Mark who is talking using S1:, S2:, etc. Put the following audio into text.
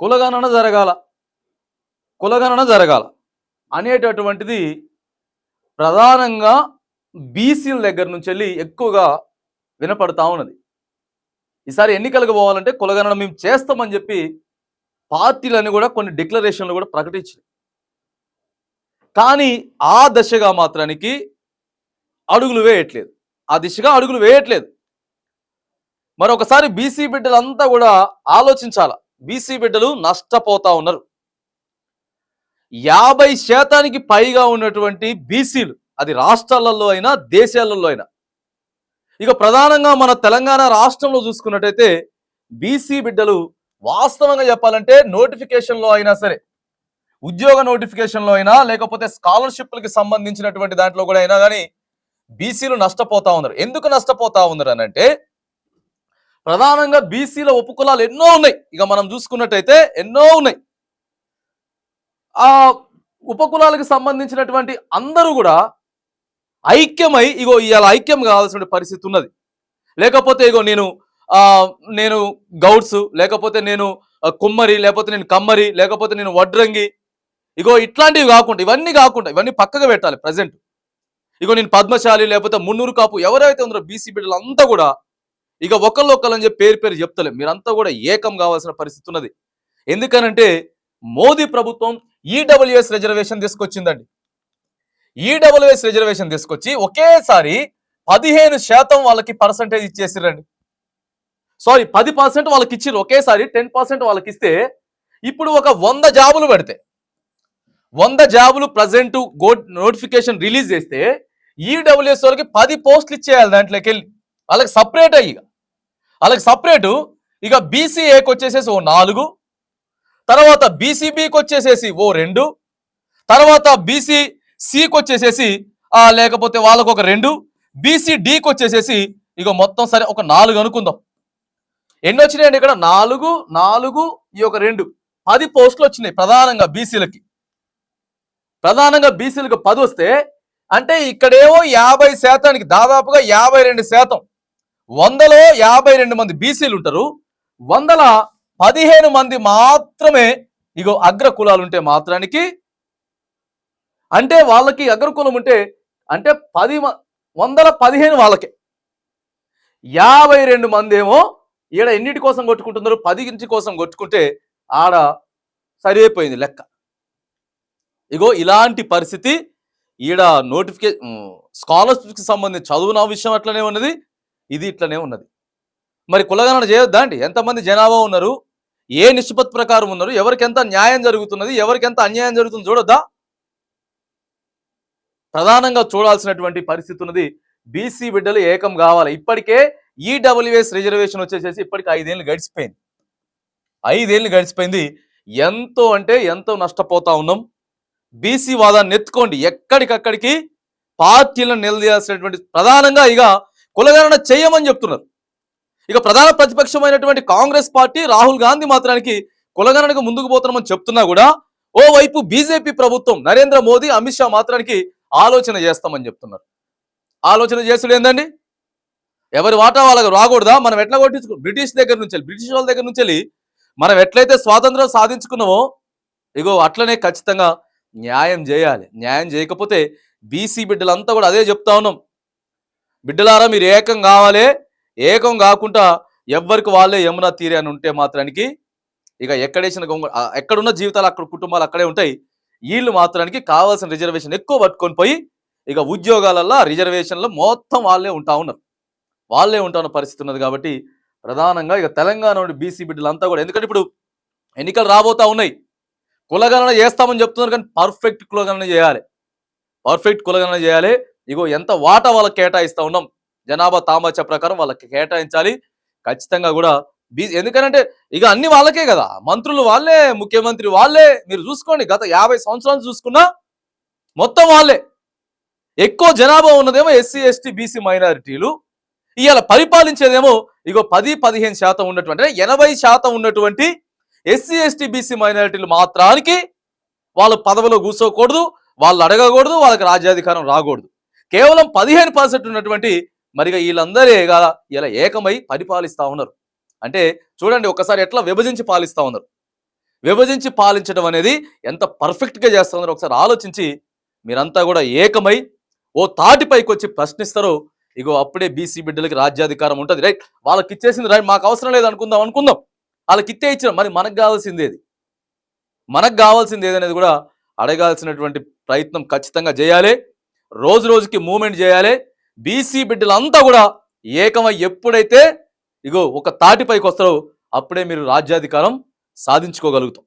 S1: కులగణన జరగాల. కులగణన జరగాల. అనేటటువంటిది ప్రధానంగా బీసీల దగ్గర నుంచి వెళ్ళి ఎక్కువగా వినపడతా ఉన్నది. ఈసారి ఎన్నికలకు పోవాలంటే కులగణన మేము చేస్తామని చెప్పి పార్టీలన్నీ కూడా కొన్ని డిక్లరేషన్లు కూడా ప్రకటించాయి కానీ ఆ దశగా మాత్రానికి అడుగులు వేయట్లేదు. ఆ దిశగా అడుగులు వేయట్లేదు. మరొకసారి బీసీ బిడ్డలంతా కూడా ఆలోచించాలా. బీసీ బిడ్డలు నష్టపోతా ఉన్నారు. యాభై శాతానికి పైగా ఉన్నటువంటి బీసీలు అది రాష్ట్రాలలో అయినా దేశాలలో అయినా. ఇక ప్రధానంగా మన తెలంగాణ రాష్ట్రంలో చూసుకున్నట్టయితే బీసీ బిడ్డలు వాస్తవంగా చెప్పాలంటే నోటిఫికేషన్లో అయినా సరే ఉద్యోగ నోటిఫికేషన్లో అయినా లేకపోతే స్కాలర్షిప్లకి సంబంధించినటువంటి దాంట్లో కూడా అయినా కానీ బీసీలు నష్టపోతా ఉన్నారు. ఎందుకు నష్టపోతా ఉన్నారు అని అంటే ప్రధానంగా బీసీల ఉపకులాలు ఎన్నో ఉన్నాయి. ఇక మనం చూసుకున్నట్టయితే ఎన్నో ఉన్నాయి. ఆ ఉపకులాలకు సంబంధించినటువంటి అందరూ కూడా ఐక్యమై ఇగో ఇవాళ ఐక్యం కావాల్సిన పరిస్థితి ఉన్నది. లేకపోతే ఇగో నేను నేను గౌడ్స్ లేకపోతే నేను కుమ్మరి లేకపోతే నేను కమ్మరి లేకపోతే నేను వడ్రంగి ఇగో ఇట్లాంటివి కాకుండా ఇవన్నీ కాకుండా ఇవన్నీ పక్కగా పెట్టాలి ప్రజెంట్. ఇగో నేను పద్మశాలి లేకపోతే మున్నూరు కాపు ఎవరైతే ఉందో బీసీ బిడ్డలు అంతా కూడా ఇక ఒకళ్ళు ఒకళ్ళని చెప్పి పేరు పేరు చెప్తలే. మీరంతా కూడా ఏకం కావాల్సిన పరిస్థితి ఉన్నది. ఎందుకనంటే మోదీ ప్రభుత్వం ఈడబ్ల్యూఎస్ రిజర్వేషన్ తీసుకొచ్చిందండి. ఈడబ్ల్యూఎస్ రిజర్వేషన్ తీసుకొచ్చి ఒకేసారి పదిహేను శాతం వాళ్ళకి పర్సంటేజ్ ఇచ్చేసిరండి సారీ పది పర్సెంట్ వాళ్ళకి ఇచ్చిర్రు. ఒకేసారి టెన్ పర్సెంట్ వాళ్ళకి ఇస్తే ఇప్పుడు ఒక వంద జాబులు పెడితే వంద జాబులు ప్రజెంట్ నోటిఫికేషన్ రిలీజ్ చేస్తే ఈడబ్ల్యూఎస్ వాళ్ళకి పది పోస్టులు ఇచ్చేయాలి దాంట్లోకి వెళ్ళి వాళ్ళకి సపరేట్ ఇక. అలాగే సపరేటు. ఇక బీసీఏకి వచ్చేసేసి ఓ నాలుగు. తర్వాత బీసీబీకి వచ్చేసేసి ఓ రెండు. తర్వాత బీసీ సికి వచ్చేసేసి లేకపోతే వాళ్ళకు ఒక రెండు. బీసీడీకి వచ్చేసేసి ఇక మొత్తం సరే ఒక నాలుగు అనుకుందాం. ఎన్ని వచ్చినాయండి ఇక్కడ? నాలుగు నాలుగు ఈ ఒక రెండు. పది పోస్టులు వచ్చినాయి ప్రధానంగా బీసీలకి ప్రధానంగా బీసీలకు పది వస్తే అంటే ఇక్కడేమో యాభై శాతానికి దాదాపుగా యాభై రెండు శాతం. వందలో యాభై రెండు మంది బీసీలు ఉంటారు. వందల పదిహేను మంది మాత్రమే ఇగో అగ్ర కులాలు ఉంటే మాత్రానికి అంటే వాళ్ళకి అగ్రకులం ఉంటే అంటే పది మ- వందల పదిహేను వాళ్ళకే. యాభై రెండు మంది ఏమో ఈడ ఎన్నిటి కోసం కొట్టుకుంటున్నారు? పది ఇంటి కోసం కొట్టుకుంటే ఆడ సరిపోయింది లెక్క. ఇగో ఇలాంటి పరిస్థితి ఈడ నోటిఫికే స్కాలర్షిప్కి సంబంధించి చదువున విషయం అట్లనే ఉన్నది. ఇది ఇట్లనే ఉన్నది. మరి కులగణన చేయొద్దా అండి? ఎంతమంది జనాభా ఉన్నారు? ఏ నిష్పత్తి ప్రకారం ఉన్నారు? ఎవరికి ఎంత న్యాయం జరుగుతున్నది? ఎవరికి ఎంత అన్యాయం జరుగుతుంది చూడొద్దా? ప్రధానంగా చూడాల్సినటువంటి పరిస్థితి ఉన్నది బీసీ బిడ్డలు ఏకం కావాలి. ఇప్పటికే ఈడబ్ల్యూఎస్ రిజర్వేషన్ వచ్చేసేసి ఇప్పటికి ఐదేళ్ళు గడిచిపోయింది. ఐదేళ్ళు గడిచిపోయింది. ఎంతో అంటే ఎంతో నష్టపోతా ఉన్నాం. బీసీ వాదాన్ని ఎత్తుకోండి. ఎక్కడికక్కడికి పార్టీలను నిలదీయాల్సినటువంటి ప్రధానంగా ఇక కులగణన చేయమని చెప్తున్నారు. ఇక ప్రధాన ప్రతిపక్షమైనటువంటి కాంగ్రెస్ పార్టీ రాహుల్ గాంధీ మాత్రానికి కులగణనకు ముందుకు పోతున్నామని చెప్తున్నా కూడా ఓవైపు బీజేపీ ప్రభుత్వం నరేంద్ర మోదీ అమిత్ షా మాత్రానికి ఆలోచన చేస్తామని చెప్తున్నారు. ఆలోచన చేసుడు ఏందండి? ఎవరి వాటా వాళ్ళకి రాకూడదా? మనం ఎట్లా కొట్టించుకో బ్రిటిష్ దగ్గర నుంచి బ్రిటిష్ వాళ్ళ దగ్గర నుంచి వెళ్ళి మనం ఎట్లయితే స్వాతంత్రం సాధించుకున్నామో ఇగో అట్లనే ఖచ్చితంగా న్యాయం చేయాలి. న్యాయం చేయకపోతే బీసీ బిడ్డలంతా కూడా అదే చెప్తా ఉన్నాం. బిడ్డలారా మీరు ఏకం కావాలి. ఏకం కాకుండా ఎవ్వరికి వాళ్ళే యమునా తీరే అని ఉంటే మాత్రానికి ఇక ఎక్కడేసిన ఎక్కడున్న జీవితాలు అక్కడ కుటుంబాలు అక్కడే ఉంటాయి. వీళ్ళు మాత్రానికి కావాల్సిన రిజర్వేషన్ ఎక్కువ పట్టుకొని పోయి ఇక ఉద్యోగాలల్లో రిజర్వేషన్లో మొత్తం వాళ్ళే ఉంటా ఉన్నారు. వాళ్ళే ఉంటా ఉన్న పరిస్థితి ఉన్నది కాబట్టి ప్రధానంగా ఇక తెలంగాణ నుండి బీసీ బిడ్డలంతా కూడా ఎందుకంటే ఇప్పుడు ఎన్నికలు రాబోతా ఉన్నాయి. కులగణన చేస్తామని చెప్తున్నారు కానీ పర్ఫెక్ట్ కులగణన చేయాలి. పర్ఫెక్ట్ కులగణన చేయాలి. ఇగో ఎంత వాటా వాళ్ళకి కేటాయిస్తూ ఉన్నాం? జనాభా తామచ ప్రకారం వాళ్ళకి కేటాయించాలి. ఖచ్చితంగా కూడా బీ ఎందుకంటే ఇక అన్ని వాళ్ళకే కదా. మంత్రులు వాళ్ళే ముఖ్యమంత్రి వాళ్ళే. మీరు చూసుకోండి గత యాభై సంవత్సరాలు చూసుకున్నా మొత్తం వాళ్ళే. ఎక్కువ జనాభా ఉన్నదేమో ఎస్సీ ఎస్టీ బీసీ మైనారిటీలు. ఇవాళ పరిపాలించేదేమో ఇగో పది పదిహేను శాతం ఉన్నటువంటి ఎనభై శాతం ఉన్నటువంటి ఎస్సీ ఎస్టీ బీసీ మైనారిటీలు మాత్రానికి వాళ్ళు పదవిలో కూర్చోకూడదు వాళ్ళు అడగకూడదు వాళ్ళకి రాజ్యాధికారం రాకూడదు. కేవలం పదిహేను పర్సెంట్ ఉన్నటువంటి మరిగా వీళ్ళందరే కదా ఇలా ఏకమై పరిపాలిస్తూ ఉన్నారు. అంటే చూడండి ఒకసారి ఎట్లా విభజించి పాలిస్తూ ఉన్నారు. విభజించి పాలించడం అనేది ఎంత పర్ఫెక్ట్గా చేస్తుందో ఒకసారి ఆలోచించి మీరంతా కూడా ఏకమై ఓ తాటిపైకి వచ్చి ప్రశ్నిస్తారో. ఇగో అప్పుడే బీసీ బిడ్డలకి రాజ్యాధికారం ఉంటుంది. రైట్ వాళ్ళకి ఇచ్చేసింది రైట్ మాకు అవసరం లేదు అనుకుందాం అనుకుందాం. వాళ్ళకి ఇచ్చే ఇచ్చిన మరి మనకు కావాల్సింది ఏది? మనకు కావాల్సింది ఏదనేది కూడా అడగాల్సినటువంటి ప్రయత్నం ఖచ్చితంగా చేయాలి. రోజు రోజుకి మూమెంట్ చేయాలి. బీసీ బిడ్డలంతా కూడా ఏకమై ఎప్పుడైతే ఇగో ఒక తాటిపైకి వస్తారో అప్పుడే మీరు రాజ్యాధికారం సాధించుకోగలుగుతాం.